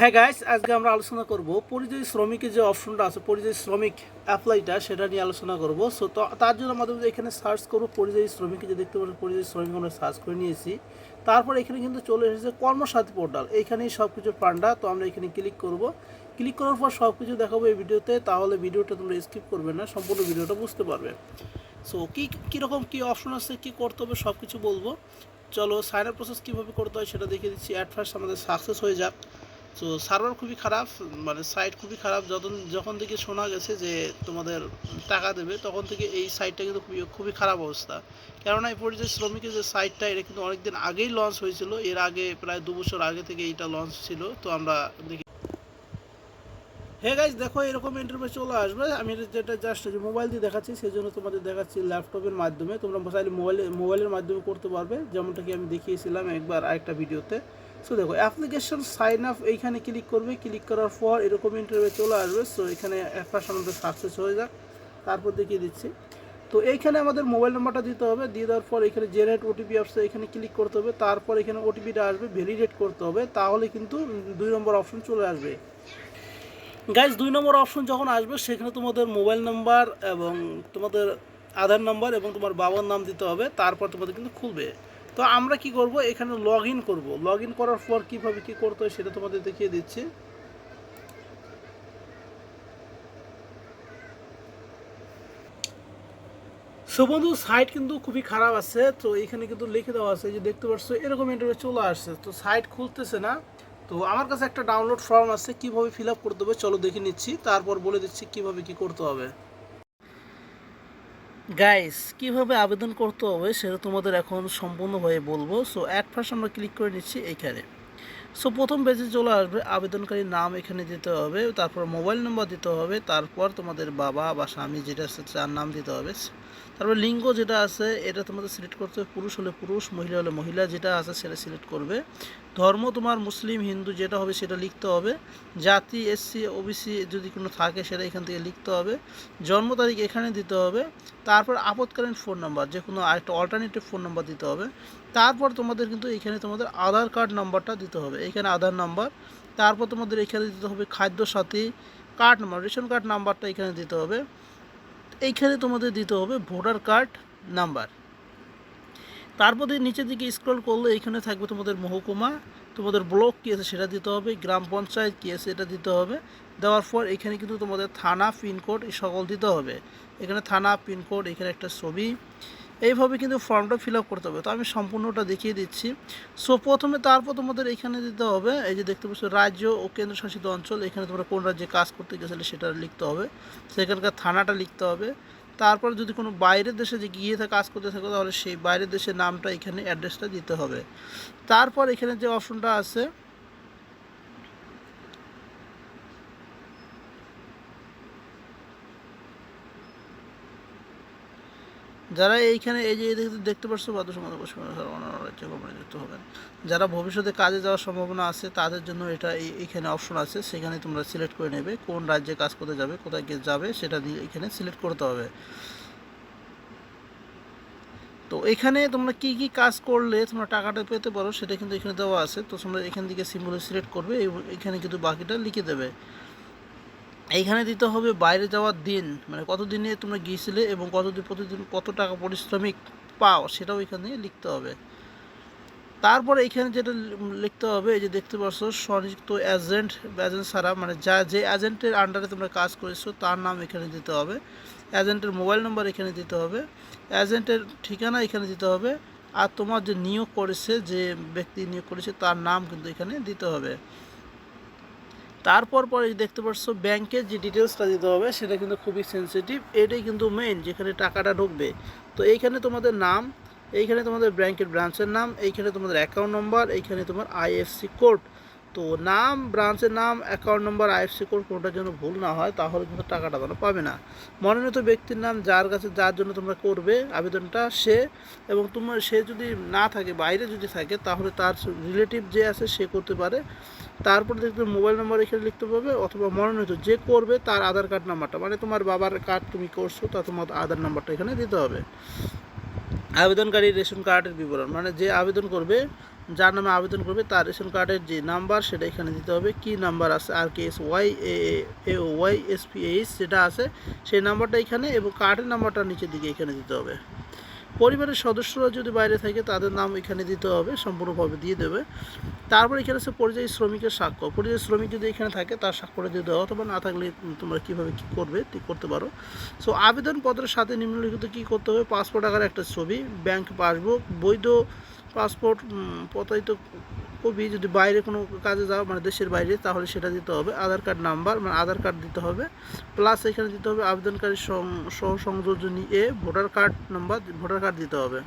হ্যাঁ গাইস আজকে আমরা আলোচনা করব পরিযায়ী শ্রমিকের যে অপশনটা আছে, পরিযায়ী শ্রমিক অ্যাপ্লাইটা সেটা নিয়ে আলোচনা করব। সো তার জন্য আমাদের এখানে সার্চ করব পরিযায়ী শ্রমিক যে দেখতে পাচ্ছেন পরিযায়ী শ্রমিক আমরা সার্চ করে নিয়েছি। তারপর এখানে কিন্তু চলে এসেছে কর্মসাথী পোর্টাল এখানেই সব কিছু পান্ডা। তো আমরা এখানে ক্লিক করব। ক্লিক করার পর সব কিছু দেখাবো এই ভিডিওতে, তাহলে ভিডিওটা তোমরা স্কিপ করবে না, সম্পূর্ণ ভিডিওটা বুঝতে পারবে। সো কী, কীরকম কী অপশন আছে, কী করতে হবে সব কিছু বলব। চলো সাইন আপ প্রসেস কীভাবে করতে হয়, সেটা দেখিয়ে দিচ্ছি। অ্যাট ফার্স্ট আমাদের সাকসেস হয়ে যাক। তো সার্ভার খুবই খারাপ মানে সাইট খুবই খারাপ। যখন যখন থেকে শোনা গেছে যে তোমাদের টাকা দেবে, তখন থেকে এই সাইটটা কিন্তু খুবই খারাপ অবস্থা। কেননা এই পরিযায়ী শ্রমিকের যে সাইটটা এটা কিন্তু অনেকদিন আগেই লঞ্চ হয়েছিল। এর আগে প্রায় দু বছর আগে থেকে এইটা লঞ্চ ছিল। তো আমরা দেখি। হ্যাঁ গাইজ দেখো, এরকম ইন্টারভিউ চলে আসবে। আমি যেটা জাস্ট মোবাইল দিয়ে দেখাচ্ছি সেই জন্য তোমাদের দেখাচ্ছি ল্যাপটপের মাধ্যমে। তোমরা চাইলে মোবাইলে মোবাইলের মাধ্যমে করতে পারবে। যেমনটা কি আমি দেখিয়েছিলাম একবার আরেকটা ভিডিওতে সো দেখো অ্যাপ্লিকেশন সাইন আপ এইখানে ক্লিক করবে ক্লিক করার পর এরকম ইন্টারভিউ চলে আসবে। সো এখানে ফার্স্ট আমাদের সাকসেস হয়ে যাক। তারপর দেখিয়ে দিচ্ছি। তো এইখানে আমাদের মোবাইল নাম্বারটা দিতে হবে। দিয়ে দেওয়ার পর এখানে জেনারেট ওটিপি আসছে, এখানে ক্লিক করতে হবে। তারপর এখানে ওটিপিটা আসবে ভ্যালিডেট করতে হবে। তাহলে কিন্তু দুই নম্বর অপশন চলে আসবে। গাইজ দুই নম্বর অপশন যখন আসবে, সেখানে তোমাদের মোবাইল নাম্বার এবং তোমাদের আধার নাম্বার এবং তোমার বাবার নাম দিতে হবে। তারপর তোমাদের কিন্তু খুলবে। তো আমরা কি করব? এখানে লগ ইন করব। লগ ইন করার পর কীভাবে কী করতে হয় সেটা তোমাদের দেখিয়ে দিচ্ছি। সো বন্ধু সাইট কিন্তু খুবই খারাপ আছে। তো এখানে কিন্তু লিখে দেওয়া আছে যে দেখতে পাচ্ছ, এরকম ইন্টারভিউ চলে আসছে। তো সাইট খুলতেছে না। তো আমার কাছে একটা ডাউনলোড ফর্ম আছে, কীভাবে ফিল আপ করতে হবে? চলো দেখে নিচ্ছি। তারপর বলে দিচ্ছি কীভাবে কি করতে হবে। গাইস কীভাবে আবেদন করতে হবে সেটা তোমাদের এখন সম্পূর্ণভাবে বলব। সো অ্যাট ফার্স্ট আমরা ক্লিক করে নিচ্ছি এইখানে সো প্রথম পেজে চলে আসবে আবেদনকারীর নাম এখানে দিতে হবে, তারপর মোবাইল নম্বর দিতে হবে, তারপর তোমাদের বাবা বা স্বামী যেটা তার নাম দিতে হবে। তারপর লিঙ্গ যেটা আছে, এটা তোমাদের সিলেক্ট করতে হবে, পুরুষ হলে পুরুষ, মহিলা হলে মহিলা, যেটা আছে সেটা সিলেক্ট করবে। ধর্ম তোমার মুসলিম, হিন্দু যেটা হবে সেটা লিখতে হবে। জাতি এসসি ওবিসি যদি কোনো থাকে সেটা এখান থেকে লিখতে হবে। জন্ম তারিখ এখানে দিতে হবে। তারপর আপতকালীন ফোন নাম্বার যে কোনো আরেকটা অল্টারনেটিভ ফোন নাম্বার দিতে হবে। তারপর তোমাদের কিন্তু এখানে তোমাদের আধার কার্ড নাম্বারটা দিতে হবে। এখানে আধার নাম্বার তারপর তোমাদের এখানে দিতে হবে খাদ্য সাথী কার্ড নাম্বার রেশন কার্ড নাম্বারটা এখানে দিতে হবে। এইখানে তোমাদের দিতে হবে ভোটার কার্ড নাম্বার। তারপরে নিচের দিকে স্ক্রল করলে এখানে থাকবে তোমাদের মহকুমা, তোমাদের ব্লক কী আছে সেটা দিতে হবে, গ্রাম পঞ্চায়েত কী আছে এটা দিতে হবে। দেওয়ার পর এখানে কিন্তু তোমাদের থানা, পিনকোড, এই সকল দিতে হবে। এখানে থানা, পিনকোড, এখানে একটা ছবি। এইভাবে কিন্তু ফর্মটা ফিল করতে হবে। তো আমি সম্পূর্ণটা দেখিয়ে দিচ্ছি। সো, প্রথমে তারপর তোমাদের এখানে দিতে হবে, এই যে দেখতে পাচ্ছ, রাজ্য ও কেন্দ্রশাসিত অঞ্চল, এখানে তোমরা কোন রাজ্যে কাজ করতে গেছিলে সেটা লিখতে হবে। সেখানকার থানাটা লিখতে হবে। তারপর যদি কোনো বাইরের দেশে যে গিয়ে কাজ করতে থাকো, তাহলে সেই বাইরের দেশের নামটা এখানে অ্যাড্রেসটা দিতে হবে। তারপর এখানে যে অপশনটা আছে যারা এইখানে এই যে দেখতে পাচ্ছ বাদ্য সমাজ দেখতে হবেন। যারা ভবিষ্যতে কাজে যাওয়ার সম্ভাবনা আছে, তাদের জন্য এটা এইখানে অপশন আছে। সেখানে তোমরা সিলেক্ট করে নেবে, কোন রাজ্যে কাজ করতে যাবে, কোথায় গিয়ে যাবে, সেটা দিয়ে এখানে সিলেক্ট করতে হবে। তো এখানে তোমরা কি কি কাজ করলে তোমরা টাকাটা পেতে পারো, সেটা কিন্তু এখানে দেওয়া আছে। তো তোমরা এখান থেকে সিম্বলে সিলেক্ট করবে এখানে কিন্তু বাকিটা লিখে দেবে। এইখানে দিতে হবে বাইরে যাওয়ার দিন মানে কত দিনে তোমরা গিয়েছিলে এবং কতদিন, প্রতিদিন কত টাকা পরিশ্রমিক পাও সেটাও এখানে লিখতে হবে। তারপরে এখানে যেটা লিখতে হবে, এই যে দেখতে পাচ্ছ সংযুক্ত এজেন্ট এজেন্ট ছাড়া মানে যা, যে এজেন্টের আন্ডারে তোমরা কাজ করেছ, তার নাম এখানে দিতে হবে। এজেন্টের মোবাইল নাম্বার এখানে দিতে হবে। এজেন্টের ঠিকানা এখানে দিতে হবে। আর তোমার যে নিয়োগ করেছে, যে ব্যক্তি নিয়োগ করেছে, তার নাম কিন্তু এখানে দিতে হবে। তারপর পরে দেখতে পাচ্ছ ব্যাংকের যে ডিটেলসটা দিতে হবে, সেটা কিন্তু খুবই সেন্সিটিভ এটাই কিন্তু মেইন যেখানে টাকাটা ঢুকবে। তো এইখানে তোমাদের নাম, এইখানে তোমাদের ব্যাংকের ব্রাঞ্চের নাম, এইখানে তোমাদের অ্যাকাউন্ট নম্বর এইখানে তোমার আইএফসি কোড তো নাম, ব্রাঞ্চের নাম অ্যাকাউন্ট নম্বর আইএফসি কোড কোনটার জন্য ভুল না হয়, তাহলে কিন্তু টাকাটা তোমরা পাবে না। মনোনীত ব্যক্তির নাম, যার কাছে যার জন্য তোমরা করবে আবেদনটা, সে এবং তোমার, সে যদি না থাকে, বাইরে যদি থাকে, তাহলে তার রিলেটিভ যে আছে, সে করতে পারে। তারপর দেখবে মোবাইল নাম্বার এখানে লিখতে পারবে, অথবা মনোনীত যে করবে, তার আধার কার্ড নাম্বারটা মানে তোমার বাবার কার্ড তুমি করছ, তা তোমার আধার নাম্বারটা এখানে দিতে হবে। আবেদনকারী রেশন কার্ডের বিবরণ মানে যে আবেদন করবে যার নামে আবেদন করবে তার রেশন কার্ডের যে নাম্বার সেটা এখানে দিতে হবে। কি নাম্বার আছে? আর K S Y A A Y S P H যেটা আছে সেই নাম্বারটা এখানে এবং কার্ডের নাম্বারটা নিচের দিকে এখানে দিতে হবে। পরিবারের সদস্যরা যদি বাইরে থাকে, তাদের নাম এখানে দিতে হবে, সম্পূর্ণভাবে দিয়ে দেবে। তারপর এখানে আছে পরিযায়ী শ্রমিকের স্বাক্ষর। পরিযায়ী শ্রমিক যদি এখানে থাকে, তার স্বাক্ষরে দিয়ে দেওয়া, অথবা না থাকলে তোমরা কীভাবে কী করবে করতে পারো। সো আবেদনপত্রের সাথে নিম্নলিখিত কী করতে হবে? পাসপোর্ট আকারে একটা ছবি, ব্যাংক পাসবুক, বৈধ পাসপোর্ট প্রতারিত কবি যদি বাইরে কোনো কাজে যাও মানে দেশের বাইরে, তাহলে সেটা দিতে হবে। আধার কার্ড নাম্বার মানে আধার কার্ড দিতে হবে। প্লাস এখানে দিতে হবে আবেদনকারী সহ সংযোজনী এ voter card number, voter card দিতে হবে।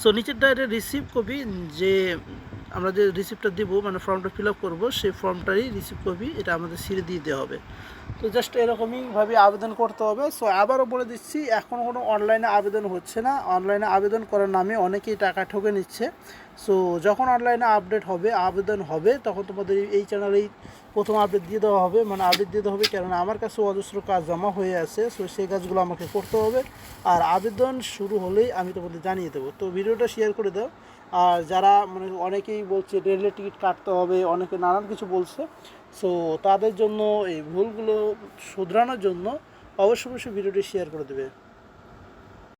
সো নিচের ডায়ের রিসিভ কপি যে আমরা যে রিসিপ্টটা দিব মানে ফর্মটা ফিল আপ করব, সেই ফর্মটারই রিসিভ কপি এটা আমাদের সিরে দিয়ে দেওয়া হবে। তো জাস্ট এরকমইভাবে আবেদন করতে হবে। সো আবারও বলে দিচ্ছি, এখন কোনো অনলাইনে আবেদন হচ্ছে না। অনলাইনে আবেদন করার নামে অনেকেই টাকা ঠকে নিচ্ছে। সো যখন অনলাইনে আপডেট হবে, আবেদন হবে, তখন তোমাদের এই চ্যানেলেই প্রথম আপডেট দিয়ে দেওয়া হবে। মানে আপডেট দিয়ে দেওয়া হবে কেননা আমার কাছে অজস্র কাজ জমা হয়ে আছে। সো সেই কাজগুলো আমাকে করতে হবে। আর আবেদন শুরু হলেই আমি তোমাদের জানিয়ে দেবো। তো, ভিডিওটা শেয়ার করে দাও। আর যারা মানে অনেকেই বলছে রেলের টিকিট কাটতে হবে, অনেকে নানান কিছু বলছে। সো তাদের জন্য এই ভুলগুলো শুধরানোর জন্য অবশ্যই অবশ্যই ভিডিওটি শেয়ার করে দেবে।